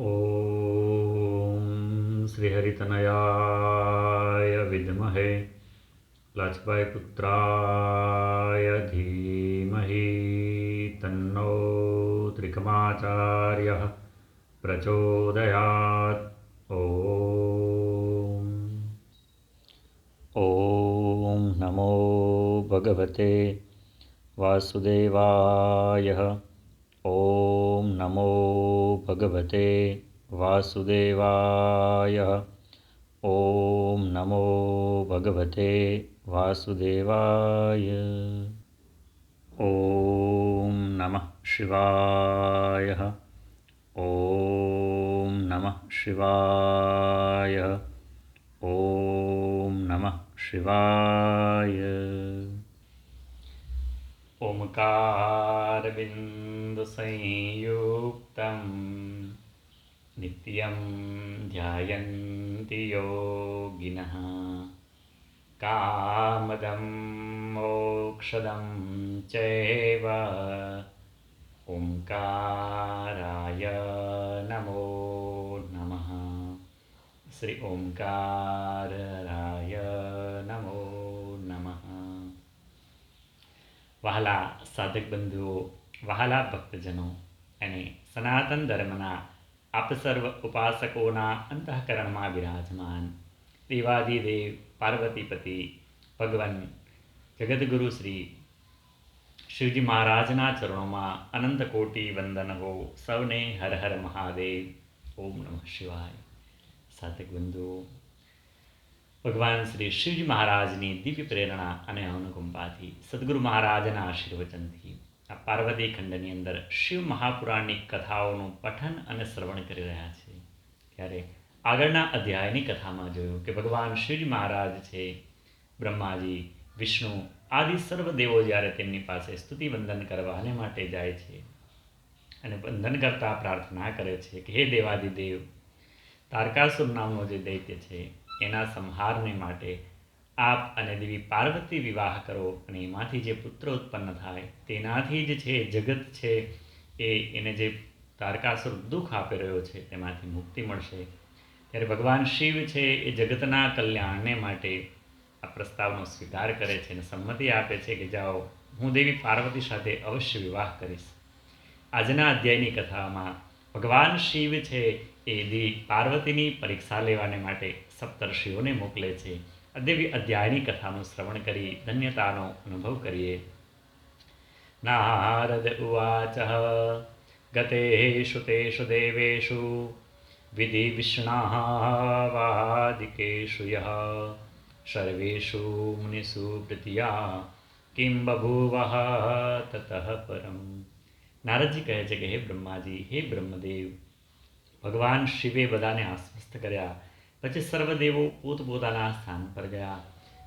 ॐ श्रीहरितनयाय विद्महे लक्ष्मीपुत्राय धीमहि तन्नो त्रिकमाचार्यः प्रचोदयात्। ॐ नमो भगवते वासुदेवाय ॐ नमो भगवते वासुदेवाय। ॐ नमो भगवते वासुदेवाय। ॐ नमः शिवाय। ॐ नमः शिवाय। ॐ नमः शिवाय ओकारविन्दुसंयुक्तं नित्यं ध्यायन्ति योगिनः। कामदं मोक्षदं चैव एव नमो नमः। श्री ओङ्कारराय नमो વહાલા સાધક બંધુઓ વહાલા ભક્તજનો અને સનાતન ધર્મના આપ સર્વ ઉપાસકોના અંતઃકરણમાં વિરાજમાન દેવાદિદેવ પાર્વતીપતિ ભગવાન જગદગુરુ શ્રી શિવજી મહારાજના ચરણોમાં અનંત કોટી વંદન હો સૌને હર હર મહાદેવ ઓમ નમઃ શિવાય સાધક બંધુઓ ભગવાન શ્રી શિવજી મહારાજની દિવ્ય પ્રેરણા અને અનુકંપાથી સદગુરુ મહારાજના આશીર્વચનથી આ પાર્વતી ખંડની અંદર શિવ મહાપુરાણની કથાઓનું પઠન અને શ્રવણ કરી રહ્યા છે. ત્યારે આગળના અધ્યાયની કથામાં જોયું કે ભગવાન શિવજી મહારાજ છે, બ્રહ્માજી, વિષ્ણુ આદિ સર્વ દેવો જ્યારે તેમની પાસે સ્તુતિ વંદન કરવાને માટે જાય છે અને વંદન કરતા પ્રાર્થના કરે છે કે હે દેવાદિદેવ, તારકાસુર નામનો જે દૈત્ય છે એના સંહારને માટે આપ અને દેવી પાર્વતી વિવાહ કરો અને એમાંથી જે પુત્ર ઉત્પન્ન થાય તેનાથી જ છે, જગત છે, એ એને જે તારકાસુર દુઃખ આપી રહ્યો છે, તેમાંથી મુક્તિ મળશે. ત્યારે ભગવાન શિવ છે, એ જગતના કલ્યાણને માટે આ પ્રસ્તાવનો સ્વીકાર કરે છે અને સંમતિ આપે છે કે જાઓ, હું દેવી પાર્વતી સાથે અવશ્ય વિવાહ કરીશ. આજના અધ્યાયની કથામાં ભગવાન શિવ છે, એ દેવી પાર્વતીની પરીક્ષા લેવાને માટે સપ્તર્ષિઓને મોકલે છે. દેવી અધ્યાયની કથાનું શ્રવણ કરી ધન્યતાનો અનુભવ કરીએ. નારદ ઉવાચ ગતે તેષુ દેવેશુ વિધિ વિષ્ણાવાદિકેશુ યઃ, સર્વેષુ મુનિષુ પ્રતિયા, કિમ બભૂવ તતઃ પરમ. નારદજી કહે છે કે હે બ્રહ્માજી, હે બ્રહ્મદેવ, ભગવાન શિવે બધાને આશ્વસ્ત કર્યા. પછી સર્વદેવો પોતપોતાના સ્થાન પર ગયા.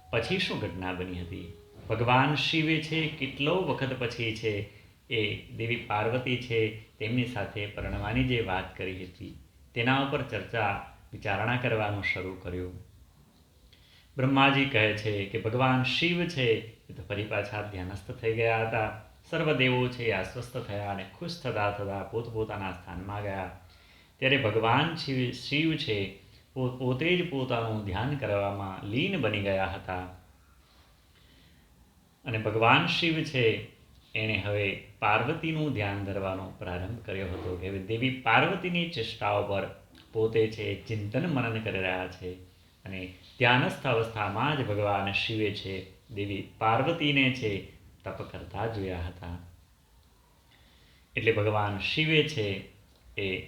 પછી શું ઘટના બની હતી? ભગવાન શિવે છે, કેટલો વખત પછી છે, એ દેવી પાર્વતી છે, તેમની સાથે પરણવાની જે વાત કરી હતી, તેના ઉપર ચર્ચા, વિચારણા કરવાનું શરૂ કર્યું. બ્રહ્માજી કહે છે કે ભગવાન શિવ છે, એ તો ફરી પાછા ધ્યાનસ્થ થઈ ગયા હતા. સર્વદેવો છે, એ આશ્વસ્ત થયા અને ખુશ થતા થતાં પોતપોતાના સ્થાનમાં ગયા. ત્યારે ભગવાન શિવ શિવ છે પોતે જ પોતાનું ધ્યાન કરવામાં લીન બની ગયા હતા. અને ભગવાન શિવ છે, એણે હવે પાર્વતીનું ધ્યાન ધરવાનો પ્રારંભ કર્યો હતો કે દેવી પાર્વતીની ચેષ્ટાઓ પર પોતે છે ચિંતન મનન કરી રહ્યા છે અને ધ્યાનસ્થ અવસ્થામાં જ ભગવાન શિવે છે, દેવી પાર્વતીને છે તપ કરતા જોયા હતા. એટલે ભગવાન શિવે છે એ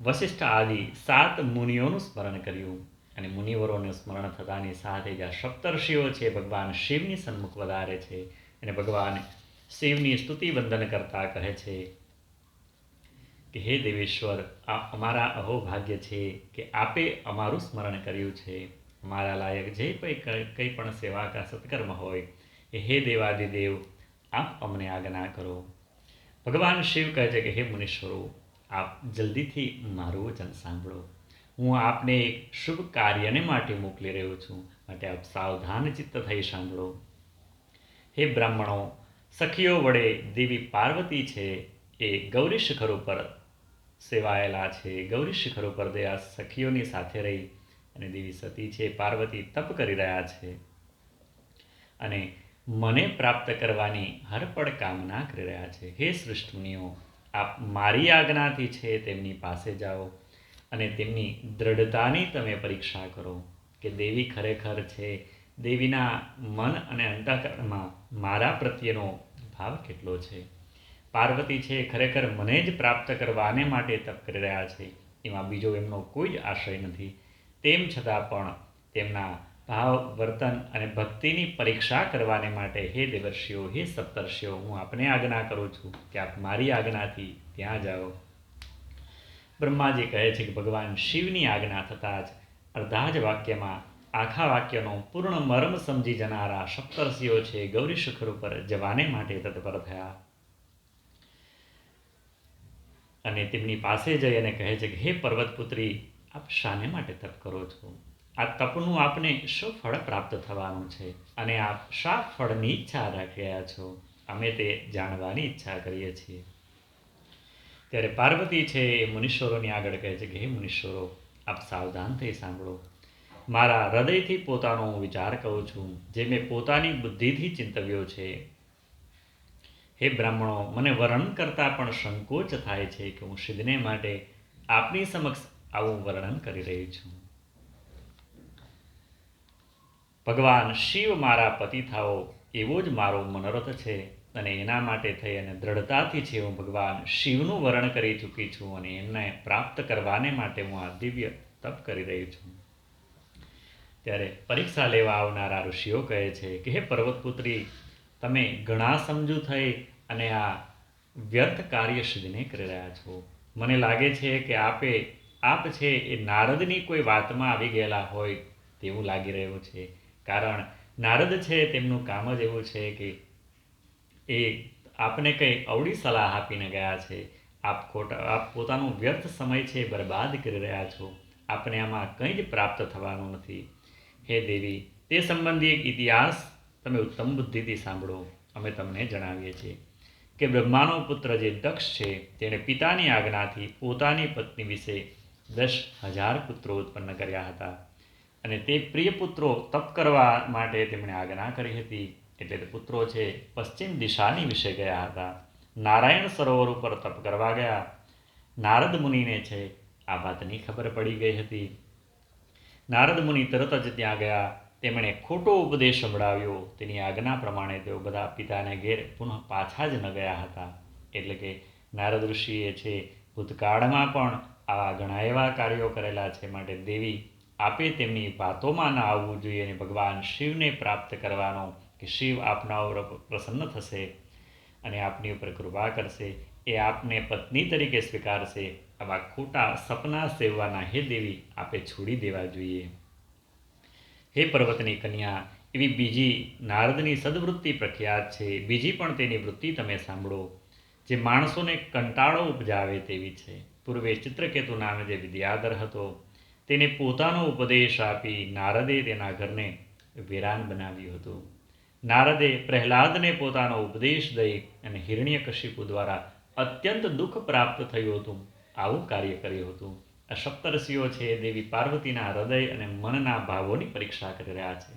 વશિષ્ઠ આદિ સાત મુનિઓનું સ્મરણ કર્યું અને મુનિવરોનું સ્મરણ થતાની સાથે જ આ સપ્તર્ષિઓ છે ભગવાન શિવની સન્મુખ વધારે છે અને ભગવાન શિવની સ્તુતિ વંદન કરતા કહે છે કે, હે દેવેશ્વર, આ અમારા અહોભાગ્ય છે કે આપે અમારું સ્મરણ કર્યું છે. અમારા લાયક જે કંઈ પણ સેવા કા સત્કર્મ હોય એ હે દેવાદિદેવ, આપ અમને આજ્ઞા કરો. ભગવાન શિવ કહે છે કે, હે મુનીશ્વરો આપ જલ્દીથી મારું વચન સાંભળો. હું આપને એક શુભ કાર્યને માટે મોકલી રહ્યો છું, માટે આપ સાવધાન ચિત્ત થઈ સાંભળો. હે બ્રાહ્મણો, સખીઓ વડે દેવી પાર્વતી છે એ ગૌરી શિખર ઉપર સેવાયેલા છે. ગૌરી શિખર ઉપર દયા સખીઓની સાથે રહી અને દેવી સતી છે પાર્વતી તપ કરી રહ્યા છે અને મને પ્રાપ્ત કરવાની હરપડ કામના કરી રહ્યા છે. હે સૃષ્ટ મુનિઓ આપ મારી આજ્ઞાથી છે તેમની પાસે જાઓ અને તેમની દ્રઢતાની તમે પરીક્ષા કરો કે દેવી ખરેખર છે. દેવીના મન અને અંતઃકરણમાં મારા પ્રત્યેનો ભાવ કેટલો છે? પાર્વતી છે, ખરેખર મને જ પ્રાપ્ત કરવાને માટે તપ કરી રહ્યા છે. એમાં બીજો એમનો કોઈ જ આશય નથી. તેમ છતાં પણ તેમના ભાવ, વર્તન અને ભક્તિની પરીક્ષા કરવાને માટે હે દેવર્ષિઓ, હે સપ્તર્ષિઓ, હું આપને આજ્ઞા કરું છું કે આપ મારી આજ્ઞાથી ત્યાં જાઓ. બ્રહ્માજી કહે છે કે ભગવાન શિવની આજ્ઞા થતાં જ અડધા જ વાક્યમાં આખા વાક્યનો પૂર્ણ મર્મ સમજી જનારા સપ્તર્ષિઓ છે ગૌરી શિખર ઉપર જવાને માટે તત્પર થયા. અને તેમની પાસે જઈ અને કહે છે કે, હે પર્વતપુત્રી, આપ શાને માટે તપ કરો છો? આ તપનું આપને શું ફળ પ્રાપ્ત થવાનું છે અને આપ શા ફળની ઈચ્છા રાખી રહ્યા છો? અમે તે જાણવાની ઈચ્છા કરીએ છીએ. ત્યારે પાર્વતી છે એ મુનીશ્વરોની આગળ કહે છે કે, હે મુનીશ્વરો, આપ સાવધાન થઈ સાંભળો. મારા હૃદયથી પોતાનો હું વિચાર કહું છું, જે મેં પોતાની બુદ્ધિથી ચિંતવ્યો છે. હે બ્રાહ્મણો, મને વર્ણન કરતાં પણ સંકોચ થાય છે કે હું સિદ્ધને માટે આપની સમક્ષ આવું વર્ણન કરી રહી છું. ભગવાન શિવ મારા પતિ થાઓ, એવો જ મારો મનોરથ છે અને એના માટે થઈ અને દ્રઢતાથી છે હું ભગવાન શિવનું વર્ણન કરી ચૂકી છું અને એમને પ્રાપ્ત કરવાને માટે હું આ દિવ્ય તપ કરી રહી છું. ત્યારે પરીક્ષા લેવા આવનારા ઋષિઓ કહે છે કે, હે પર્વતપુત્રી, તમે ઘણા સમજુ થઈ અને આ વ્યર્થ કાર્ય સિદ્ધને કરી રહ્યા છો. મને લાગે છે કે આપે, આપ છે એ નારદની કોઈ વાતમાં આવી ગયેલા હોય તેવું લાગી રહ્યું છે. કારણ નારદ છે, તેમનું કામ જ એવું છે કે એ આપને કંઈ અવળી સલાહ આપીને ગયા છે. આપ ખોટા, આપ પોતાનો વ્યર્થ સમય છે બરબાદ કરી રહ્યા છો. આપને આમાં કંઈ જ પ્રાપ્ત થવાનું નથી. હે દેવી, તે સંબંધી એક ઇતિહાસ તમે ઉત્તમ બુદ્ધિથી સાંભળો. અમે તમને જણાવીએ છીએ કે બ્રહ્માનો પુત્ર જે દક્ષ છે, તેણે પિતાની આજ્ઞાથી પોતાની પત્ની વિશે દસ હજાર પુત્રો ઉત્પન્ન કર્યા હતા. અને તે પ્રિય પુત્રો તપ કરવા માટે તેમણે આજ્ઞા કરી હતી. એટલે તે પુત્રો છે, પશ્ચિમ દિશાની વિશે ગયા હતા. નારાયણ સરોવર ઉપર તપ કરવા ગયા. નારદ મુનિને છે, આ વાતની ખબર પડી ગઈ હતી. નારદ મુનિ તરત જ ત્યાં ગયા. તેમણે ખોટો ઉપદેશ સંભળાવ્યો. તેની આજ્ઞા પ્રમાણે તેઓ બધા પિતાને ઘેર પુનઃ પાછા જ ન ગયા હતા. એટલે કે નારદ ઋષિએ છે, ભૂતકાળમાં પણ આવા ઘણા એવા કાર્યો કરેલા છે માટે દેવી આપે તેમની વાતોમાં ના આવવું જોઈએ અને ભગવાન શિવને પ્રાપ્ત કરવાનો કે શિવ આપના ઉપર પ્રસન્ન થશે અને આપની ઉપર કૃપા કરશે, એ આપને પત્ની તરીકે સ્વીકારશે, આવા ખોટા સપના સેવવાના હે દેવી, આપે છોડી દેવા જોઈએ. હે પર્વતની કન્યા, એવી બીજી નારદની સદવૃત્તિ પ્રખ્યાત છે. બીજી પણ તેની વૃત્તિ તમે સાંભળો. જે માણસોને કંટાળો ઉપજાવે તેવી છે. પૂર્વે ચિત્રકેતુ નામે જે વિદ્યાધર હતો તેને પોતાનો ઉપદેશ આપી નારદે તેના ઘરને વિરાન બનાવ્યું હતું. નારદે પ્રહલાદને પોતાનો ઉપદેશ દઈ અને હિરણ્યકશિપુ દ્વારા અત્યંત દુઃખ પ્રાપ્ત થયું હતું. આવું કાર્ય કર્યું હતું. આ સપ્તરસીઓ છે, દેવી પાર્વતીના હૃદય અને મનના ભાવોની પરીક્ષા કરી રહ્યા છે.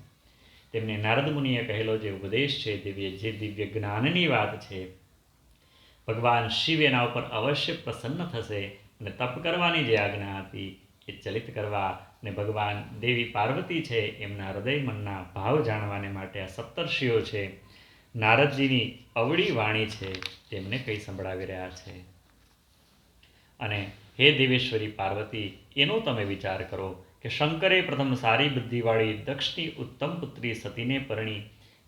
તેમને નારદ મુનિએ કહેલો જે ઉપદેશ છે, દેવીએ જે દિવ્ય જ્ઞાનની વાત છે, ભગવાન શિવ એના ઉપર અવશ્ય પ્રસન્ન થશે અને તપ કરવાની જે આજ્ઞા હતી એ ચલિત કરવા ને ભગવાન દેવી પાર્વતી છે, એમના હૃદય મનના ભાવ જાણવાને માટે આ સપ્તર્ષિઓ છે. નારદજીની અવળી વાણી છે તેમને કંઈ સંભળાવી રહ્યા છે. અને હે દેવેશ્વરી પાર્વતી, એનો તમે વિચાર કરો કે શંકરે પ્રથમ સારી બુદ્ધિવાળી દક્ષની ઉત્તમ પુત્રી સતીને પરણી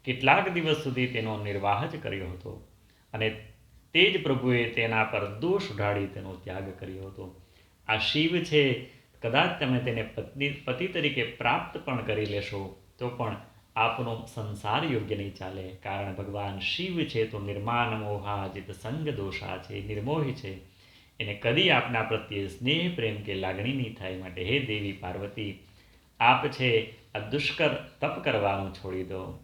કેટલાક દિવસ સુધી તેનો નિર્વાહ જ કર્યો હતો અને તે જ પ્રભુએ તેના પર દોષ ઉઢાડી તેનો ત્યાગ કર્યો હતો. આ શિવ છે કદાચ તમે તેને પત્ની પતિ તરીકે પ્રાપ્ત પણ કરી લેશો, તો પણ આપનો સંસાર યોગ્ય નહીં ચાલે. કારણ ભગવાન શિવ છે, તો નિર્માણ મોહાજિત સંગ દોષા છે, નિર્મોહી છે. એને કદી આપના પ્રત્યે સ્નેહ, પ્રેમ કે લાગણી નહીં થાય માટે હે દેવી પાર્વતી, આપ છે, આ દુષ્કર તપ કરવાનું છોડી દો.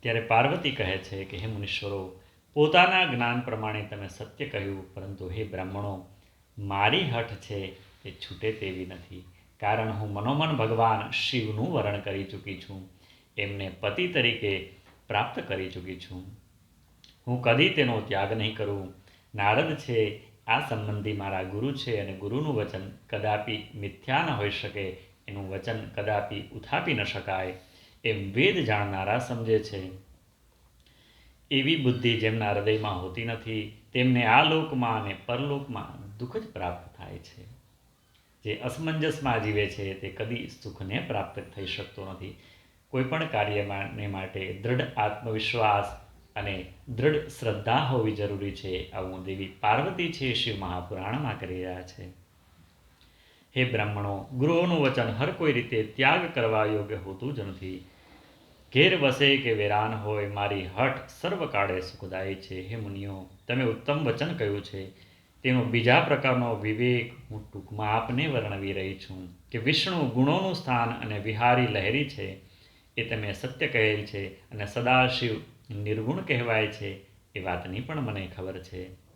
ત્યારે પાર્વતી કહે છે કે, હે મુનીશ્વરો, પોતાના જ્ઞાન પ્રમાણે તમે સત્ય કહ્યું, પરંતુ હે બ્રાહ્મણો, મારી હઠ છે એ છૂટે તેવી નથી. કારણ હું મનોમન ભગવાન શિવનું વરણ કરી ચૂકી છું. એમને પતિ તરીકે પ્રાપ્ત કરી ચૂકી છું. હું કદી તેનો ત્યાગ નહીં કરું. નારદ છે, આ સંબંધી મારા ગુરુ છે અને ગુરુનું વચન કદાપી મિથ્યા ન હોઈ શકે, એનું વચન કદાપી ઉથાપી ન શકાય. એમ વેદ જાણનારા સમજે છે. એવી બુદ્ધિ જેમના હૃદયમાં હોતી નથી, તેમને આ લોકમાં અને પરલોકમાં દુઃખ જ પ્રાપ્ત થાય છે. જે અસમંજસમાં જીવે છે તે કદી સુખને પ્રાપ્ત થઈ શકતો નથી. કોઈપણ કાર્યને માટે દૃઢ આત્મવિશ્વાસ અને દૃઢ શ્રદ્ધા હોવી જરૂરી છે, આવું દેવી પાર્વતી છે શિવ મહાપુરાણમાં કરી રહ્યા છે. હે બ્રાહ્મણો ગુરુઓનું વચન હર કોઈ રીતે ત્યાગ કરવા યોગ્ય હોતું જ નથી. ઘેર વસે કે વેરાન હોય, મારી હઠ સર્વકાળે સુખદાયી છે. હે મુનિઓ, તમે ઉત્તમ વચન કહ્યું છે. તેનો બીજા પ્રકારનો વિવેક હું ટૂંકમાં આપને વર્ણવી રહી છું કે વિષ્ણુ ગુણોનું સ્થાન અને વિહારી લહેરી છે એ તમે સત્ય કહેલ છે અને સદાશિવ નિર્ગુણ કહેવાય છે એ વાતની પણ મને ખબર છે.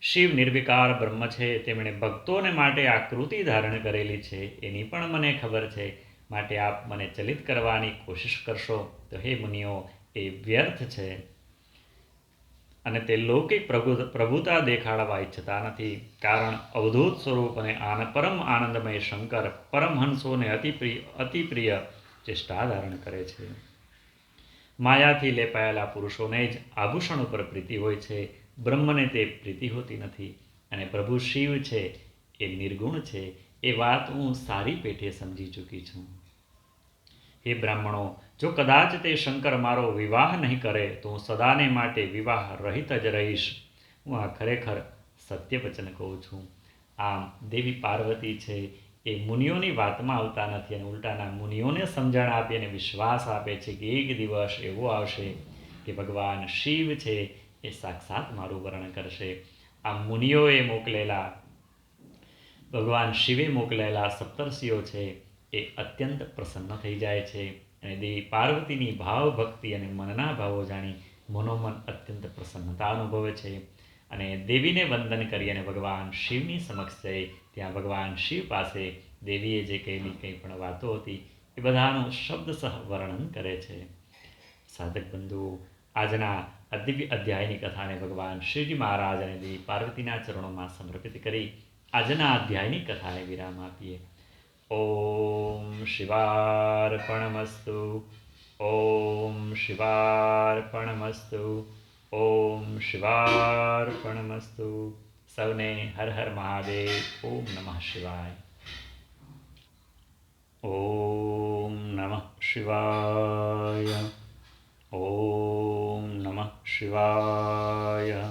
શિવ નિર્વિકાર બ્રહ્મ છે, તેમણે ભક્તોને માટે આકૃતિ ધારણ કરેલી છે, એની પણ મને ખબર છે. માટે આપ મને ચલિત કરવાની કોશિશ કરશો તો હે મુનિઓ, એ વ્યર્થ છે. અને તે લૌકિક પ્રભુ પ્રભુતા દેખાડવા ઈચ્છતા નથી. કારણ અવધૂત સ્વરૂપ અને આન પરમ આનંદમય શંકર પરમહંસોને અતિ પ્રિય અતિ પ્રિય ચેષ્ટા ધારણ કરે છે. માયાથી લેપાયેલા પુરુષોને જ આભૂષણ ઉપર પ્રીતિ હોય છે. બ્રહ્મને તે પ્રીતિ હોતી નથી. અને પ્રભુ શિવ છે એ નિર્ગુણ છે. એ વાત હું સારી પેઠે સમજી ચૂકી છું. હે બ્રાહ્મણો, જો કદાચ તે શંકર મારો વિવાહ નહીં કરે, તો હું સદાને માટે વિવાહ રહિત જ રહીશ. હું આ ખરેખર સત્ય વચન કહું છું. આમ દેવી પાર્વતી છે, એ મુનિઓની વાતમાં આવતા નથી અને ઉલટાના મુનિઓને સમજણ આપી અને વિશ્વાસ આપે છે કે એક દિવસ એવો આવશે કે ભગવાન શિવ છે, એ સાક્ષાત મારું વર્ણન કરશે. આ મુનિઓએ મોકલેલા, ભગવાન શિવે મોકલેલા સપ્તર્ષિઓ છે એ અત્યંત પ્રસન્ન થઈ જાય છે. અને દેવી પાર્વતીની ભાવ ભક્તિ અને મનના ભાવો જાણી મનોમન અત્યંત પ્રસન્નતા અનુભવે છે. અને દેવીને વંદન કરી અને ભગવાન શિવની સમક્ષ જઈ ત્યાં ભગવાન શિવ પાસે દેવીએ જે કહેલી કંઈ પણ વાતો હતી એ બધાનું શબ્દસહ વર્ણન કરે છે. સાધક બંધુઓ આજના અદિવ્ય અધ્યાયની કથાને ભગવાન શિવજી મહારાજ અને દેવી પાર્વતીના ચરણોમાં સમર્પિત કરી આજના અધ્યાયની કથાને વિરામ આપીએ. ઓમ શિવાર્પણમસ્તુ ઓમ શિવાર્પણમસ્તુ ઓમ શિવાર્પણમસ્તુ સૌને હર હર મહાદેવ ઓમ નમઃ શિવાય ઓમ નમઃ શિવાય ઓમ નમઃ શિવાય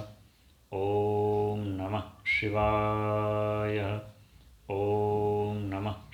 ઓમ નમઃ શિવાય ઓમ